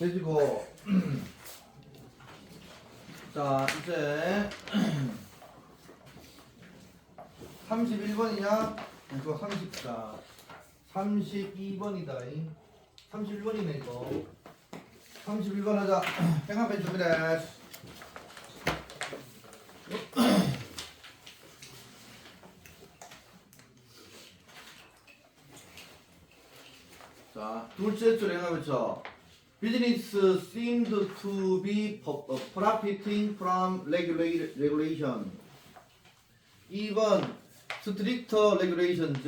돼지고. 자 이제 31번이냐? 이거 30자 32번이다 31번이네 이거. 31번 하자. 팽합해 준비돼 자 둘째 줄 행합했죠 Business seemed to be uh, profiting from regula- regulation. 2번 stricter regulations.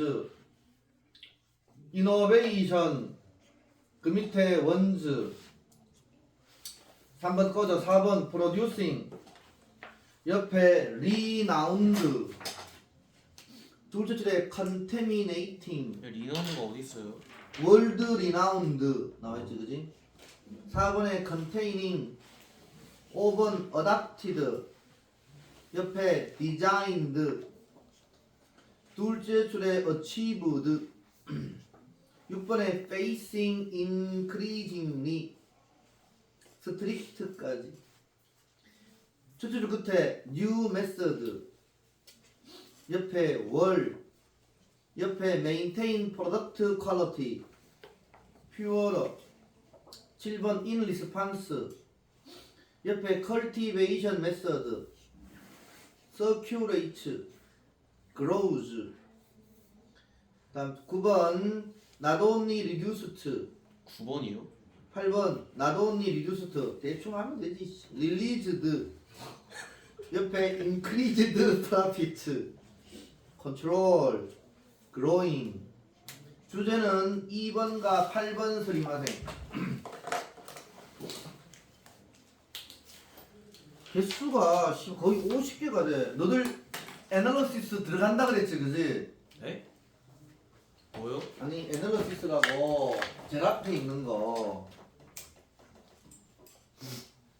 innovation. 그 밑에 원즈. 3번 꺼져. 4번 producing. 옆에 renowned. 둘째 줄에 contaminating. 거 어디 있어요? 월드 리나운드 나와있지 그지? 4번에 containing 5번 adapted 옆에 designed 둘째 줄에 achieved 6번에 facing increasingly strict까지 첫째 줄 끝에 new method 옆에 월 옆에 maintain product quality purer 7번 in response 옆에 cultivation method circulate grows 다음 9번 not only reduced 9번이요? 8번 not only reduced 대충 하면 되지 released 옆에 increased profit control growing 주제는 2번과 8번 스리마생 개수가 씨, 거의 50개가 돼 너들 애널리시스 들어간다 그랬지 그지? 네? 뭐요? 아니 애널리시스라고 제일 앞에 있는 거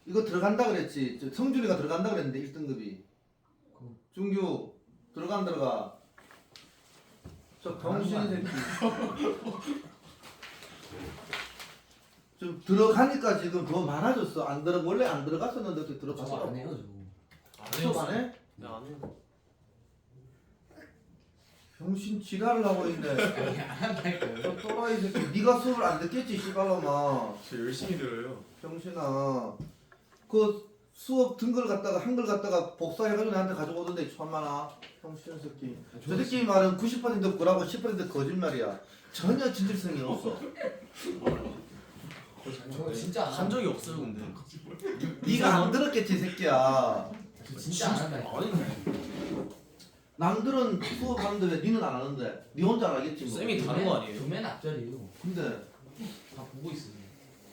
이거 들어간다 그랬지 저 성준이가 들어간다 그랬는데 1등급이 중규 들어가 안 들어가 저 병신 새끼 좀 들어가니까 지금 더 많아졌어. 안 들어 원래 안 들어갔었는데 저거 들어갔어 안 해요 안 해? 네, 안 해요. 병신 지랄을 하고 있네. 아니 안 한다니까요. 저 또라이 새끼. 네가 수업을 안 듣겠지 씨발놈아. 저 열심히 들어요. 병신아. 그 수업 등글 갖다가 한글 갖다가 복사해가지고 나한테 가져오던데 천만아 병신 새끼. 저 새끼 말은 90% 구라고 10% 거짓말이야. 전혀 진실성이 없어 저거 진짜 안 한 적이 없어요, 근데. 네가 안 들었겠지 새끼야. 저 진짜 안 한다니까 아니, 남들은 수업 하는데 왜 니는 안 하는데? 니 혼자 안 하겠지 뭐. 쌤이 다른 거 아니에요? 도맨 앞자리에요. 근데 다 보고 있어요.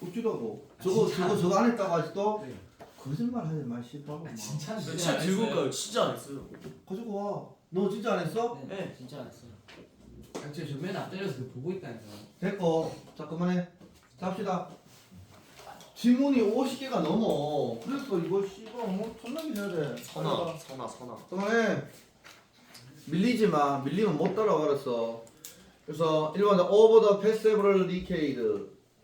어찌라고? 저거 진짜. 저거 저거 안 했다고 아직도? 네. 거짓말 하지 마 씨발. 아, 진짜 안 진짜 들고 올까요? 진짜 안 했어요. 가지고 와 너 진짜 안 했어? 네, 네. 진짜 안 했어요. 아, 저 도맨 앞자리에서 보고 있다니까 됐고. 자 그만해. 잡시다 지문이 50개가 넘어. 그래서 이거 씨발 뭐 존나게 해야 돼. 선아, 선아, 선아. 그만해 밀리지 마. 밀리면 못 따라와 버렸어 그래서 1번 over the past several decade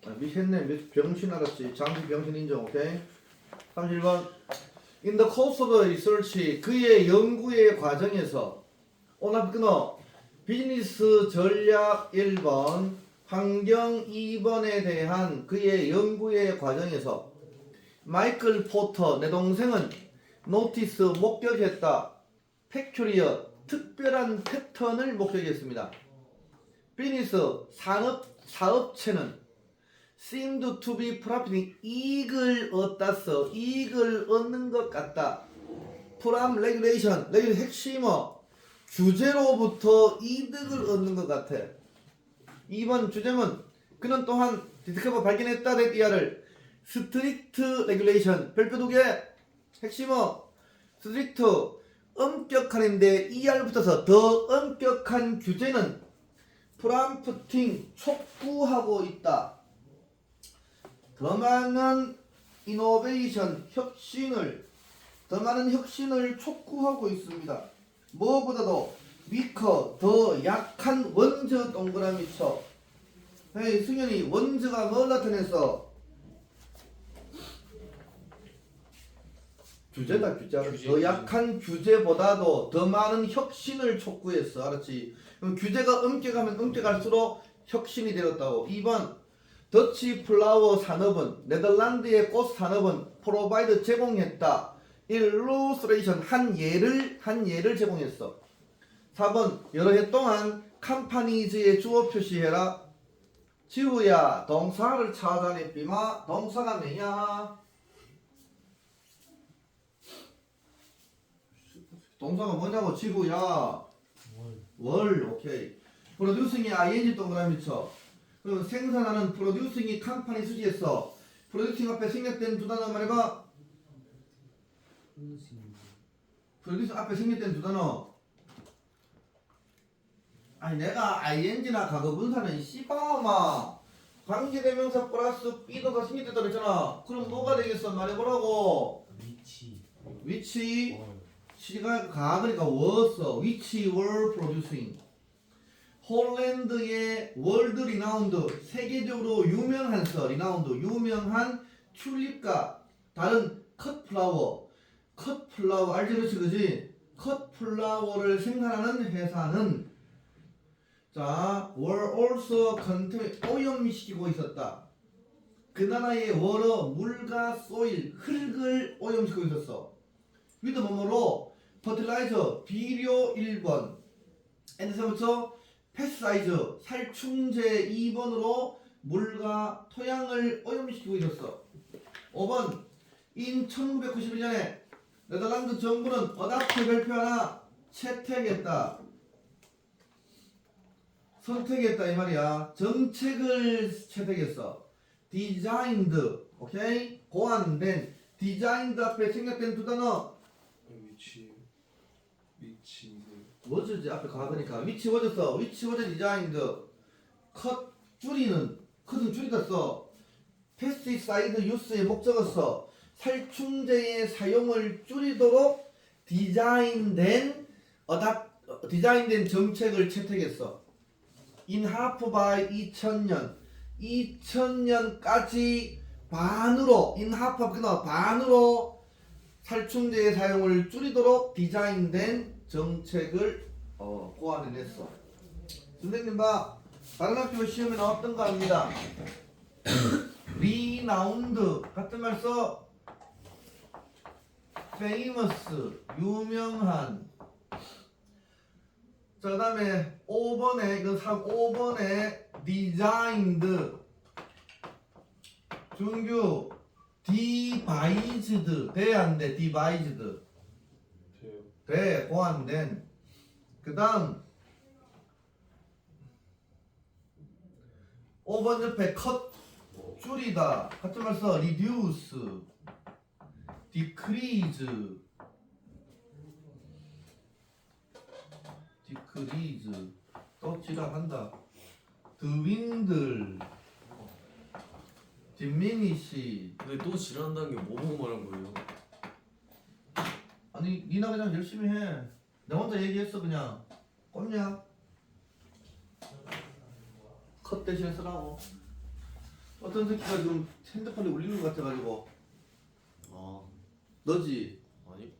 아, 미쳤네 미- 병신 알았지 장비 병신 인정 오케이? 31번. In the course of the research 그의 연구의 과정에서. 오나 끊어. 비즈니스 전략 1번 환경 2번에 대한 그의 연구의 과정에서 마이클 포터 내 동생은 노티스 목격했다 페큐리어 특별한 패턴을 목격했습니다. 비즈니스 산업 사업체는 seemed to be profiting 이익을 얻다서 이익을 얻는 것 같다. from regulation 레귤 핵심어 규제로부터 이득을 얻는 것 같아. 2번 주제문 그는 또한 디스커버 발견했다 데이아를 스트릭트 레귤레이션 별표 두개 핵심어 스트릭트 엄격한인데 ER 붙어서 더 엄격한 규제는 프람프팅 촉구하고 있다. 더 많은 이노베이션 혁신을 더 많은 혁신을 촉구하고 있습니다. 무엇보다도 위커 더 약한 원즈 동그라미 쳐. 에이, 승현이 원즈가 뭘 뭐 나타냈어? 규제다 규제. 규제 더 약한 규제보다도 더 많은 혁신을 촉구했어. 알았지? 그럼 규제가 엄격하면 엄격할수록 혁신이 되었다고. 2번 더치 플라워 산업은 네덜란드의 꽃 산업은 프로바이드 제공했다. 일루스레이션 한 예를 한 예를 제공했어. 4번 여러 해 동안 캄파니즈의 주어 표시해라. 지우야 동사를 찾아내 비마. 동사가 뭐냐? 동사가 뭐냐고 지구야? 월. 오케이. 프로듀싱이 ing 동그라미 쳐. 그럼 생산하는 프로듀싱이 컴퍼니 수지에서 프로듀싱 앞에 생략된 두 단어 말해봐. 프로듀싱 앞에 생략된 두 단어 아니 내가 ing나 과거분사는 씨바마. 관계대명사 플러스 B도가 생략됐다 그랬잖아. 그럼 뭐가 되겠어? 말해보라고. 위치. 위치? 월 시가 가그니까 워서 위치 월 프로듀싱 홀랜드의 월드 리나운드 세계적으로 유명한 서 리나운드 유명한 튤립과 다른 컷 플라워 컷 플라워 알지 그렇지 그지? 컷 플라워를 생산하는 회사는 자, were also contamin 오염시키고 있었다. 그 나라의 월어 물과 소일 흙을 오염시키고 있었어. 위드 뭐뭐로 퍼틸라이저 비료 1번 엔드서부터 패스사이즈 살충제 2번으로 물과 토양을 오염시키고 있었어 5번 인 1991년에 네덜란드 정부는 어답트 발표 하나 채택했다 선택했다 이 말이야. 정책을 채택했어. 디자인드 오케이? 고안된 디자인드 앞에 생략된 두 단어. 위치 위치 워즈지 앞에 가보니까 위치 워즈 써 위치 워즈 디자인드. 컷 줄이는 컷은 줄이다 써 페스티사이드 유스의 목적을 써 살충제의 사용을 줄이도록 디자인된 어다 디자인된 정책을 채택했어 인하프 바이 2000년 2000년까지 반으로 인하프 끊어 반으로 살충제의 사용을 줄이도록 디자인된 정책을 어, 고안해냈어. 선생님 봐. 다른 학교 시험에 나왔던 거 압니다. 리나운드 같은 말 써. famous 유명한 자 그 다음에 5번에 이건 3 5번에 designed. 준규 devised. 돼안돼? devised. 돼요 돼 고안된. 그 다음 5번 옆에 컷 줄이다. 같은 말써 reduce. decrease decrease 또 지랄한다 dwindle diminish 근데 또 지랄한다는 게 뭐 보고 말한 거예요? 아니 니나 그냥 열심히 해. 내 혼자 얘기했어 그냥. 꼽냐? 컷 대신에 쓰라고. 어떤 새끼가 지금 핸드폰에 울리는 것 같아가지고 아 너지? 아니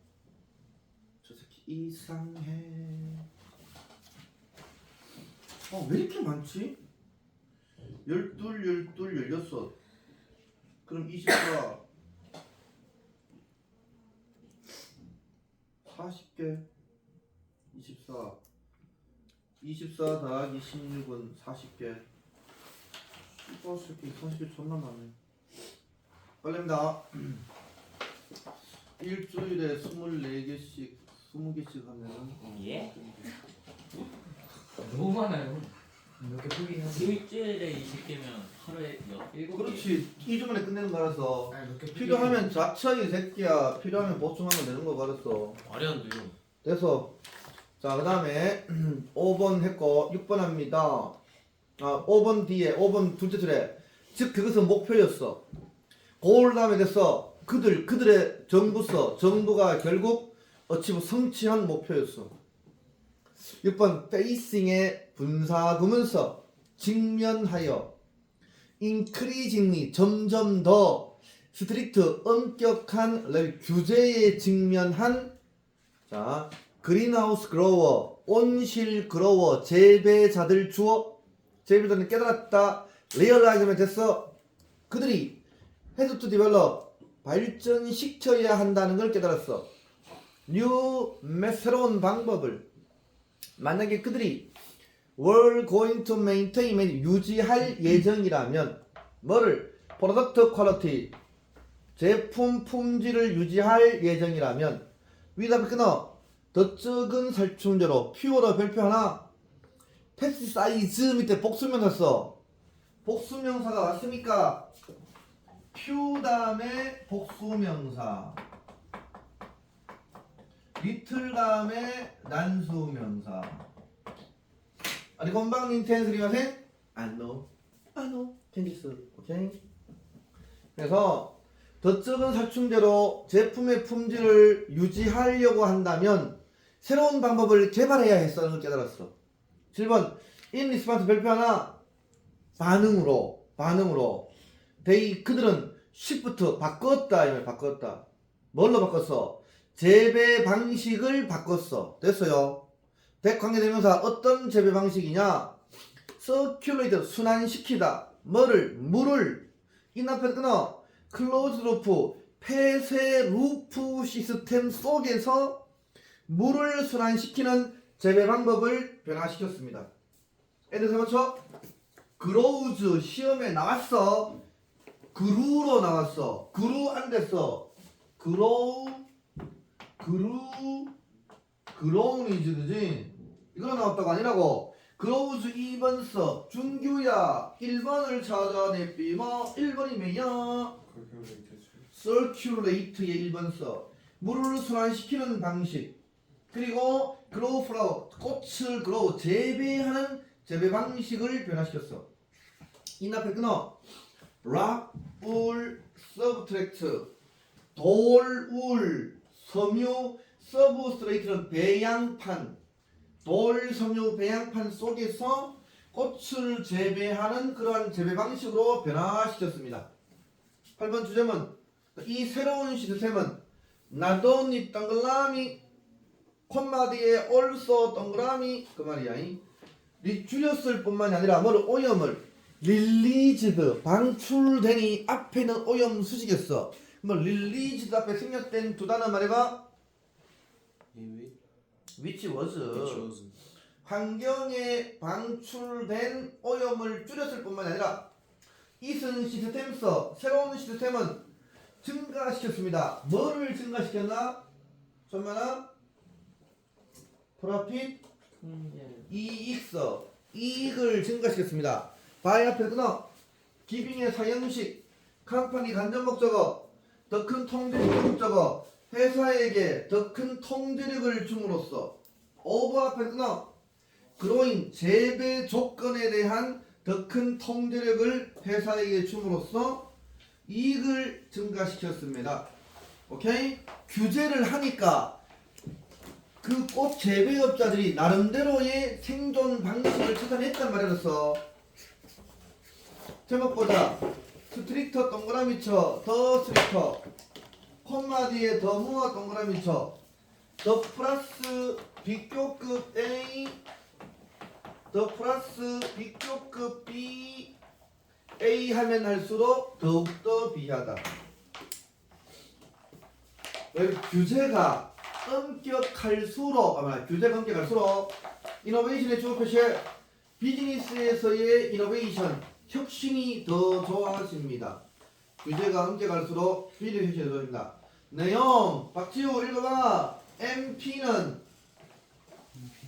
저 새끼 이상해. 어왜 이렇게 많지? 열둘 열둘 열여섯. 그럼 24 40개. 24 24 더하기 16은 40개. 이거 새끼 40개 존나 많네. 빨리입니다. 일주일에 24개씩 20개씩 하면은 예? 너무 많아요. 몇개 포기해야지. 일주일에 20개면 하루에 여- 일곱 개 그렇지. 2주 만에 끝내는 거라서. 아니 몇개 필요하면 자처 이 새끼야. 필요하면 보충하면 되는 거 알았어. 말이 안 돼요. 돼서 자 그 다음에 5번 했고 6번 합니다. 아 5번 뒤에 5번 둘째 줄에. 즉 그것은 목표였어. 고올 다음에 됐어. 그들 그들의 정부서. 정부가 결국 어찌 성취한 목표였어. 6번 facing의 분사 구문서 직면하여 increasingly 점점 더 스트릭트 엄격한 레- 규제에 직면한 자 그린하우스 그로워 온실 그로워 재배자들 주어 재배자들은 깨달았다 리얼라이즈면 됐어. 그들이 헤드 투 디벨롭 발전시켜야 한다는 걸 깨달았어. 뉴 매- 새로운 방법을 만약에 그들이 were going to maintain 유지할 예정이라면 뭐를? Product quality 제품 품질을 유지할 예정이라면 위답 끊어 더 적은 살충제로 퓨어로 별표 하나? 펩시사이즈 밑에 복수명사 써 복수명사가 왔습니까? 퓨 다음에 복수명사 리틀 다음에 난수 명사. 아니 건방 닌텐스 리마센 안노 안노 텐디스. 오케이? 그래서 더 적은 살충제로 제품의 품질을 유지하려고 한다면 새로운 방법을 개발해야 했다는 걸 깨달았어. 7번. in response 별표 하나. 반응으로 반응으로. they 그들은 shift 바꿨다. 이말 바꿨다. 뭘로 바꿨어 재배 방식을 바꿨어 됐어요 백 관계대명사 어떤 재배 방식이냐 circulate 순환시키다 뭐를 물을 인 앞에 끊어 클로즈 루프 폐쇄 루프 시스템 속에서 물을 순환시키는 재배 방법을 변화시켰습니다. 애들 세 번째 그로우즈 시험에 나왔어. 그루로 나왔어. 그루 안 됐어. 그로우 그루 그로우니즈 그지? 이거 나왔다고 아니라고. 그로우즈 2번 써. 준규야 1번을 찾아내비뭐 1번이면요. 그렇게 하면 되지. 서큘레이트의 1번 써. 물을 순환시키는 방식. 그리고 그로우 플라워 꽃을 그로우 재배하는 재배 방식을 변화시켰어. 이 앞에 끊어. 락, 울, 서브트랙트, 돌, 울, 섬유, 서브스트레이트는 배양판, 돌, 섬유, 배양판 속에서 꽃을 재배하는 그러한 재배 방식으로 변화시켰습니다. 8번 주제문 이 새로운 시스템은 나도니 동그라미 뒤에 also 동그라미 그 말이야 이. 리- 줄였을 뿐만이 아니라 뭐를 오염을 릴리즈드 방출되니 앞에는 오염 수식했어 뭐 릴리즈드 앞에 생략된 두 단어 말해봐. which was. 환경에 방출된 오염을 줄였을 뿐만 아니라 이슨 시스템 써 새로운 시스템은 증가시켰습니다. 뭐를 증가시켰나? 천만아 프로핏 이익 써. 이익을 증가시켰습니다. 바이 앞에 끊어. 기빙의 사형식 컴퍼니 간접 목적어 더 큰 통제력 목적어 회사에게 더 큰 통제력을 줌으로써 오버 앞에 끊어 그로인 재배 조건에 대한 더 큰 통제력을 회사에게 줌으로써 이익을 증가시켰습니다. 오케이? 규제를 하니까 그 꽃 재배업자들이 나름대로의 생존 방식을 찾아냈단 말이었어. 제목 보자. 스트릭터 동그라미 쳐. 더 스트릭터. 콤마 뒤에 더 무어 동그라미 쳐. 더 플러스 비교급 A 더 플러스 비교급 B A 하면 할수록 더욱더 비하다. 여기 규제가 엄격할수록 아마 규제가 엄격할수록 이노베이션의 주요 표시 비즈니스에서의 이노베이션 혁신이 더 좋아집니다. 규제가 엄격할수록 비즈니스 혁신이 더 좋아집니다. 내용 박지우 읽어봐. MP는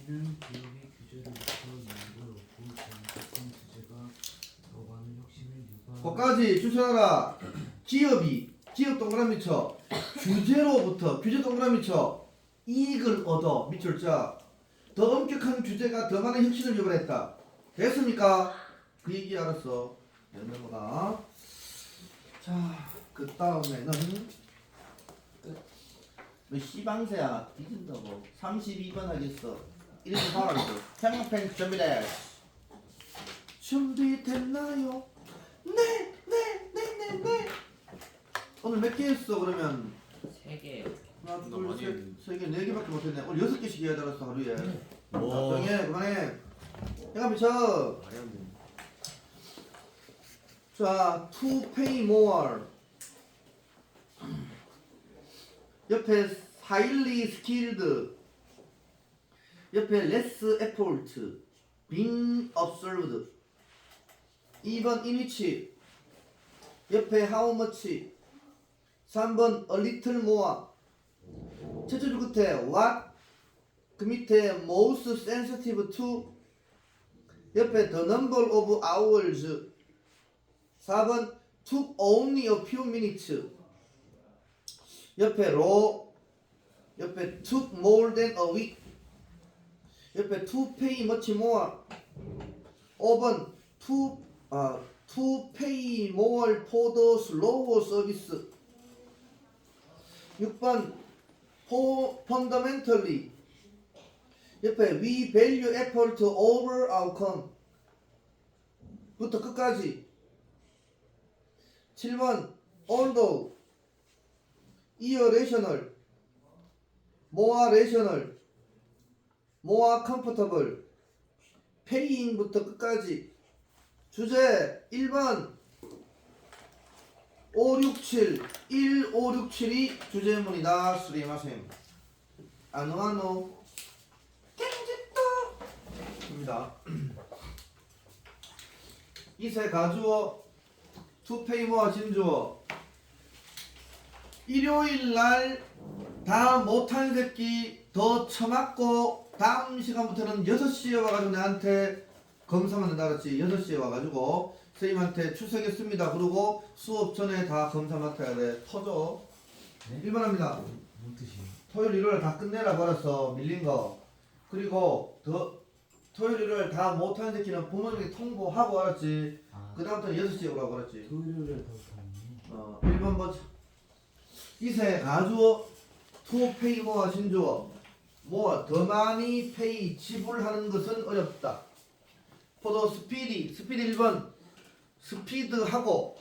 피는 기업의 규제를 만들어 제품 주제가 더 많은 혁신을 유발. 거까지 추천하라. 기업이 기업 동그라미 쳐 규제로부터 규제 동그라미 쳐 이익을 얻어 밑줄 자 더 엄격한 규제가 더 많은 혁신을 유발했다. 됐습니까? 그 얘기 알았어. 넘어가. 자, 그 다음에는 왜 씨방새야 뒤진다고 32번 하겠어 1번 바로 하겠어 평평 준비돼 준비됐나요? 네, 네, 네, 네, 네. 오늘 몇 개 했어 그러면? 세 개요. 하나, 나 둘, 많이 셋, 했는데. 세 개, 네 개밖에 못했네. 오늘 여섯 개씩 해야 되었어 하루에. 와. 조용해, 그만해. 해가 미쳐. 말이 안 돼. 자, to pay more. 옆에 highly skilled. 옆에 less effort. being observed. 2번 in which. 옆에 how much. 3번 a little more. 줄 끝에 what. 그 밑에 most sensitive to. 옆에 the number of hours. 4번 took only a few minutes 옆에 raw 옆에 took more than a week 옆에 to pay much more 5번 to 아 to pay more for the slower service 6번 for fundamentally 옆에 we value effort over outcome 부터 끝까지 7번 although irrational more rational more comfortable paying부터 끝까지 주제 1번 567 1567이 주제문이다 수리마셈 아노아노 kenjito 입니다 이세 가주어 투페이모와 진주어 일요일 날 다 못한 새끼 더 처맞고 다음 시간부터는 6시에 와가지고 나한테 검사만 된다 그랬지. 6시에 와가지고 선생님한테 출석했습니다. 그러고 수업 전에 다 검사 맡아야 돼. 터져. 네? 1번 합니다. 뭔 뜻이에요? 토요일 일요일 다 끝내라고 알았어 밀린 거. 그리고 더 토요일 일요일 다 못하는 새끼는 부모님께 통보하고 알았지. 아 그 다음부터 6시에 오라고 그랬지 토요일에 더 좋네 어, 1번 보자. 이세 가주어 투 페이 모아 신주어 모아 더 많이 페이 지불하는 것은 어렵다. 포도 스피디 스피디 1번 스피드하고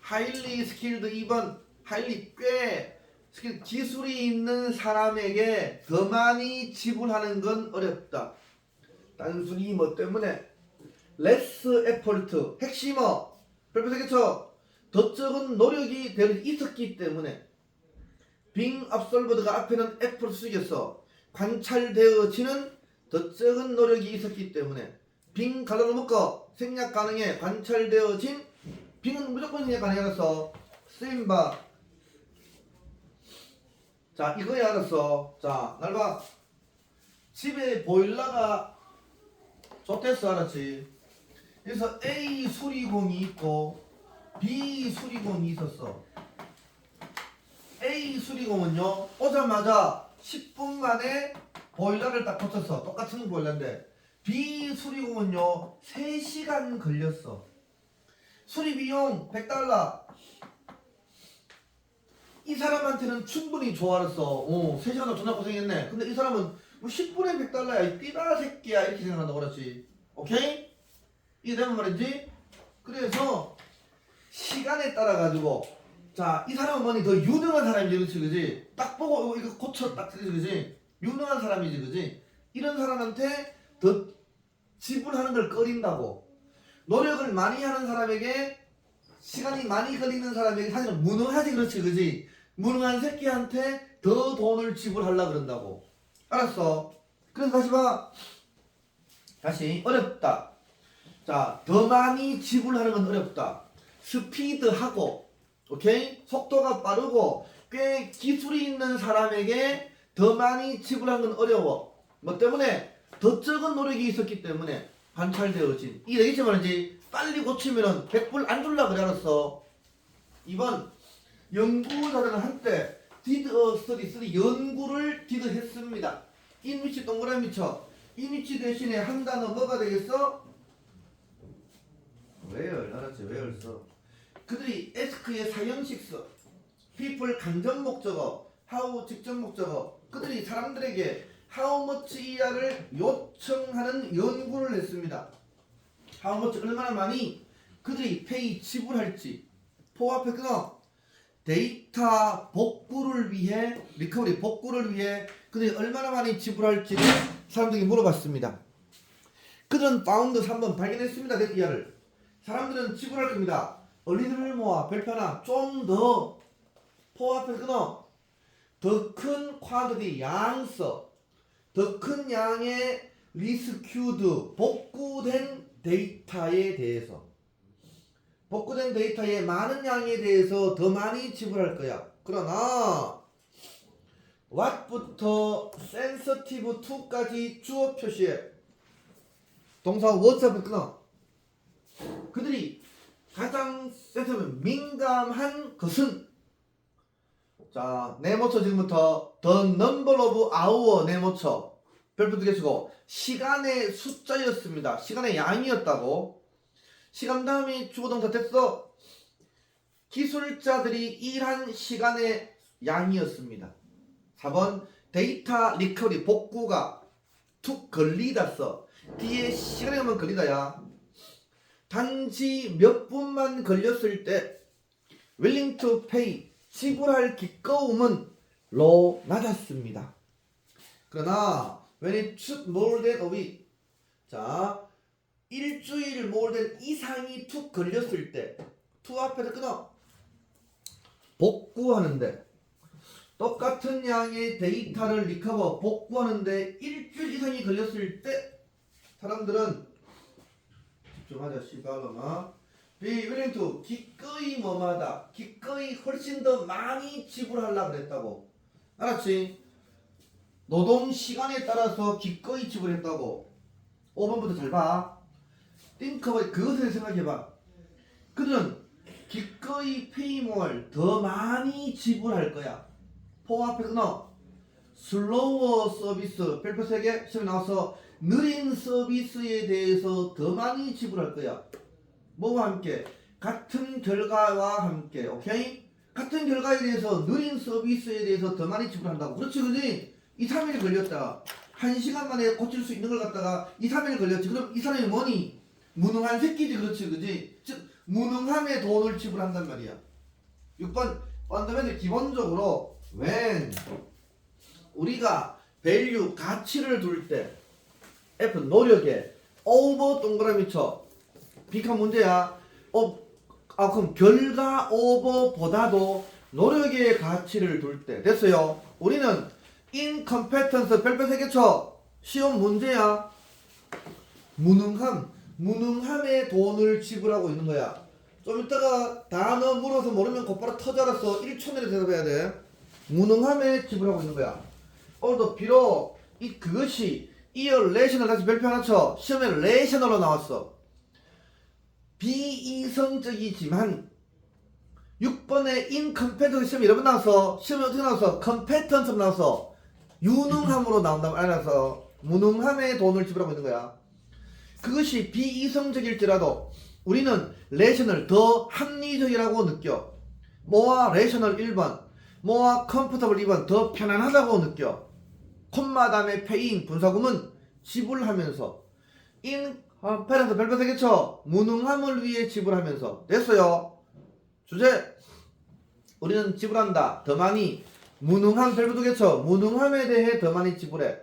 하일리 스킬드 2번 하일리 꽤 스킬 기술이 있는 사람에게 더 많이 지불하는 건 어렵다. 단순히 뭐 때문에 레스 에퍼트 핵심어. 별표 세개쳐. 더 적은 노력이 될 있었기 때문에 빙 압솔버드가 앞에는 F를 쓰겠어 관찰되어지는 더 적은 노력이 있었기 때문에 빙 갈라로 묶어 생략 가능해 관찰되어진 빙은 무조건 생략 가능해서 쓰임바. 자 이거야 알았어 자 날봐. 집에 보일러가 좋댔어 알았지 그래서 A 수리공이 있고 B 수리공이 있었어. A 수리공은요 오자마자 10분 만에 보일러를 딱 고쳤어. 똑같은 보일러인데 B 수리공은요 3시간 걸렸어. 수리 비용 100달러. 이 사람한테는 충분히 좋아했어. 어, 3시간 존나 고생했네. 근데 이 사람은 뭐 10분에 100달러야. 이 띠다 새끼야. 이렇게 생각한다고 그랬지. 오케이? 되는 말이지? 그래서 시간에 따라 가지고 자 이 사람은 뭐니? 더 유능한 사람이지 그렇지 그지? 딱 보고 이거, 이거 고쳐 딱 그지 그지? 유능한 사람이지 그지? 이런 사람한테 더 지불하는 걸 꺼린다고. 노력을 많이 하는 사람에게 시간이 많이 걸리는 사람에게 사실은 무능하지 그렇지 그지? 무능한 새끼한테 더 돈을 지불하려 그런다고. 알았어? 그래서 다시 봐. 다시. 어렵다 자, 더 많이 지불하는 건 어렵다. 스피드하고, 오케이? 속도가 빠르고, 꽤 기술이 있는 사람에게 더 많이 지불하는 건 어려워. 뭐 때문에? 더 적은 노력이 있었기 때문에 관찰되어진. 이게 되겠지 말이지. 빨리 고치면은 100불 안 줄라 그래 알았어. 2번, 연구자들은 한때 did a study, study 연구를 did 했습니다. which 동그라미 쳐. which 대신에 한 단어 뭐가 되겠어? Where 알았지? where 써? 그들이 ask의 사형식 써 people 간접 목적어 how 직접 목적어 그들이 사람들에게 much 이하를 요청하는 연구를 했습니다. much 얼마나 많이? 그들이 pay 지불할지. 포 앞에 끊어. 데이터 복구를 위해 리커버리 복구를 위해 그들이 얼마나 많이 지불할지를 사람들에게 물어봤습니다. 그들은 파운드 3번 발견했습니다. 데이터를 사람들은 지불할 겁니다. 얼리들을 모아 별표나 좀 더 포함해 끊어 더 큰 쿼드디 양서 더 큰 양의 리스큐드 복구된 데이터에 대해서 복구된 데이터의 많은 양에 대해서 더 많이 지불할 거야. 그러나 what부터 sensitive to까지 주어 표시해. 동사 whatsapp을 끊어. 그들이 가장 센서는 민감한 것은 자 네모처 지금부터 the number of hour 네모처 별표 두 개치고 시간의 숫자였습니다. 시간의 양이었다고. 시간 다음이 주어동사 됐어. 기술자들이 일한 시간의 양이었습니다. 4번 데이터 리커리 복구가 툭 걸리다 써. 뒤에 시간이 오면 걸리다야. 단지 몇 분만 걸렸을 때 willing to pay 지불할 기꺼움은 low 낮았습니다. 그러나 when it took more than a week 자 일주일 more than 이상이 툭 걸렸을 때 to 앞에서 끊어 복구하는데 똑같은 양의 데이터를 리커버 복구하는데 일주일 이상이 걸렸을 때 사람들은 집중하자 시발로마 be willing to 기꺼이 뭐마다. 기꺼이 훨씬 더 많이 지불하려고 그랬다고. 알았지? 노동 시간에 따라서 기꺼이 지불했다고. 5번부터 잘봐. Think about 그것을 생각해봐. 그들은 기꺼이 페이몰 더 많이 지불할 거야. 포 앞에 끊어. 슬로워 서비스 별표 3개 시험에 나와서 느린 서비스에 대해서 더 많이 지불할 거야. 뭐와 함께? 같은 결과와 함께 오케이? 같은 결과에 대해서 느린 서비스에 대해서 더 많이 지불한다고. 그렇지 그지? 2, 3일 걸렸다. 1시간 만에 고칠 수 있는 걸 갖다가 2, 3일 걸렸지. 그럼 이 사람이 뭐니? 무능한 새끼지 그렇지 그지? 즉 무능함에 돈을 지불한단 말이야. 6번 펀더멘트 기본적으로 when 우리가 value 가치를 둘 때 F 노력에 over 동그라미 쳐. 빅한 문제야. 어, 아 그럼 결과 over보다도 노력의 가치를 둘 때. 됐어요. 우리는 incompetence 별표 3개 쳐. 시험 문제야. 무능함 무능함에 돈을 지불하고 있는 거야. 좀 이따가 단어 물어서 모르면 곧바로 터져라서 1초 내로 대답해야 돼. 무능함에 지불하고 있는 거야. 오늘도 비록 이 그것이 이어 레이셔널 다시 별표 하나 쳐 시험에 레이셔널로 나왔어. 비이성적이지만 6번에 인컴페턴스 시험 여러 번 나와서 시험이 어떻게 나왔어? 컴페턴스 나와서 유능함으로 나온다고 알아서 무능함에 돈을 지불하고 있는 거야. 그것이 비이성적일지라도 우리는 레이셔널 더 합리적이라고 느껴. 뭐와 레이셔널 1번 뭐와 컴포터블 2번 더 편안하다고 느껴 다음에 페인 분사구문 지불하면서 인 어, 페런트 별표 세개 쳐 무능함을 위해 지불하면서 됐어요. 주제. 우리는 지불한다. 더 많이. 무능함 별표 두개 쳐 무능함에 대해 더 많이 지불해.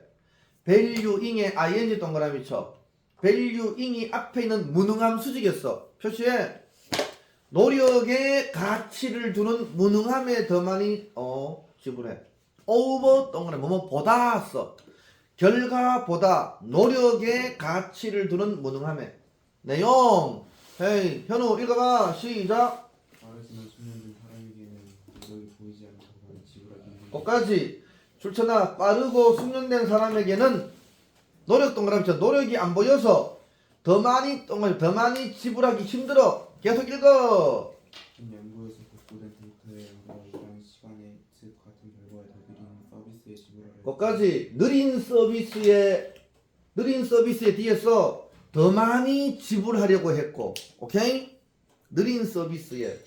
valuing에 ing 동그라미 쳐 valuing이 앞에 있는 무능함 수직이었어. 표시해. 노력의 가치를 두는 무능함에 더 많이 어 지불해 over 동그라미 뭐뭐 보다 써. 결과보다 노력의 가치를 두는 무능함에. 내용. 헤이 현우 읽어봐. 시작. 아래서는 숙련된 사람에게는 노력이 보이지 않고 많이 지불하기 힘든 거기까지 출처나 빠르고 숙련된 사람에게는 노력 동그라미 쳐 노력이 안 보여서 더 많이 동그라미 더 많이 지불하기 힘들어. 계속 읽어. 이 연구에서 복구된 데이터의 양과 일정 시간에 즉 같은 결과에 더 느린 거기까지 느린 서비스에 느린 서비스에 뒤에서 더 많이 지불하려고 했고 오케이 느린 서비스에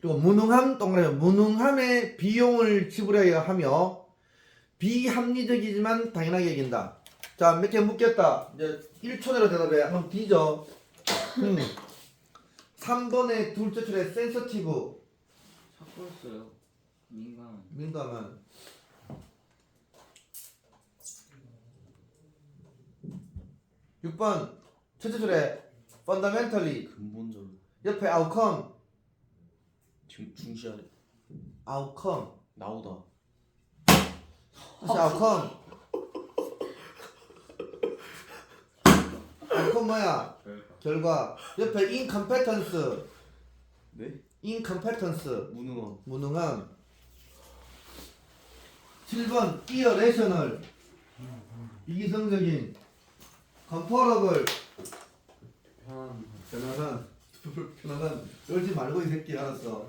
그리고 무능함 동그라미 무능함에 비용을 지불해야 하며 비합리적이지만 당연하게 여긴다 자 몇개 묻겠다 이제 1초 내로 대답해 한번 뒤져 음. 3번의 둘째 줄에 센서티브 삭발했어요. 민감. 민감한. 육번 첫째 줄에 fundamentally 근본적으로 옆에 outcome 지금 중시하네 outcome 나오다 다시 outcome outcome 뭐야? 결과 옆에 incompetence 네? incompetence 무능함 무능함 7번 irrational 이기성적인 comparable 편한 편안한 편안한. 울지 말고 이 새끼 알았어.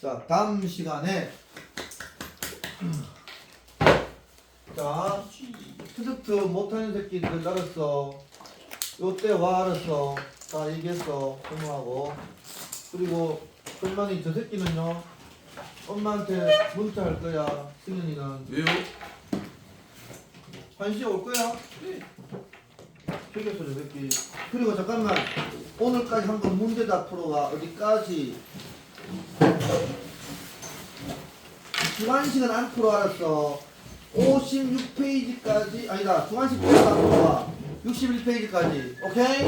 자 다음 시간에. 자 트스트 못하는 새끼들 알았어. 요때 와 알았어. 다 얘기했어. 공부하고. 그리고 엄마니 저 새끼는요 엄마한테 문자 할 거야 승현이는. 왜요? 한시에 올 거야? 네. 생겼어 저 새끼 그리고 잠깐만 오늘까지 한번 문제 다 풀어와 어디까지? 주관식은 안 풀어 알았어. 56페이지까지 아니다. 주관식 다 풀어와 61페이지까지. 오케이?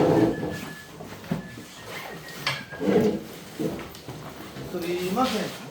스리마센